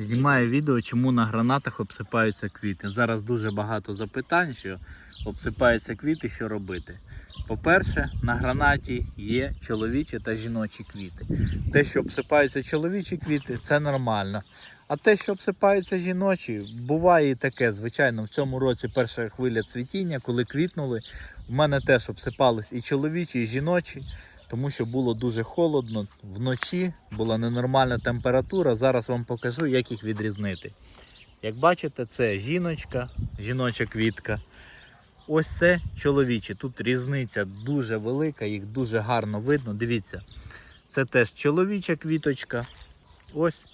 Знімаю відео, чому на гранатах обсипаються квіти. Зараз дуже багато запитань, що обсипаються квіти, що робити. По-перше, на гранаті є чоловічі та жіночі квіти. Те, що обсипаються чоловічі квіти, це нормально. А те, що обсипаються жіночі, буває і таке. Звичайно, в цьому році перша хвиля цвітіння, коли квітнули, в мене теж обсипались і чоловічі, і жіночі тому що було дуже холодно вночі, була ненормальна температура. Зараз вам покажу, як їх відрізнити. Як бачите, це жіночка, жіноча квітка. Ось це чоловічі. Тут різниця дуже велика, їх дуже гарно видно. Дивіться, це теж чоловіча квіточка. Ось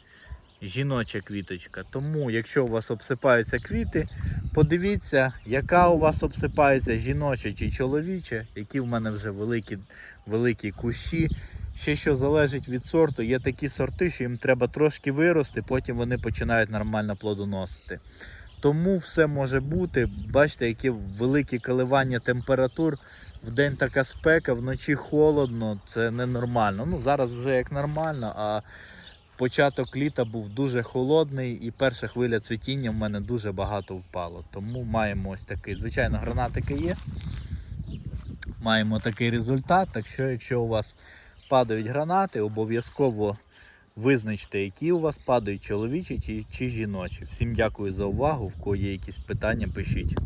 жіноча квіточка. Тому, якщо у вас обсипаються квіти, подивіться, яка у вас обсипається жіноча чи чоловіча, які в мене вже великі, великі кущі. Ще що залежить від сорту, є такі сорти, що їм треба трошки вирости, потім вони починають нормально плодоносити. Тому все може бути. Бачите, які великі коливання температур. В день така спека, вночі холодно, це ненормально. Ну, зараз вже як нормально, а початок літа був дуже холодний і перша хвиля цвітіння в мене дуже багато впало. Тому маємо ось такий. Звичайно, гранатики є. Маємо такий результат. Так що, якщо у вас падають гранати, обов'язково визначте, які у вас падають чоловічі чи, чи жіночі. Всім дякую за увагу. В кого є якісь питання, пишіть.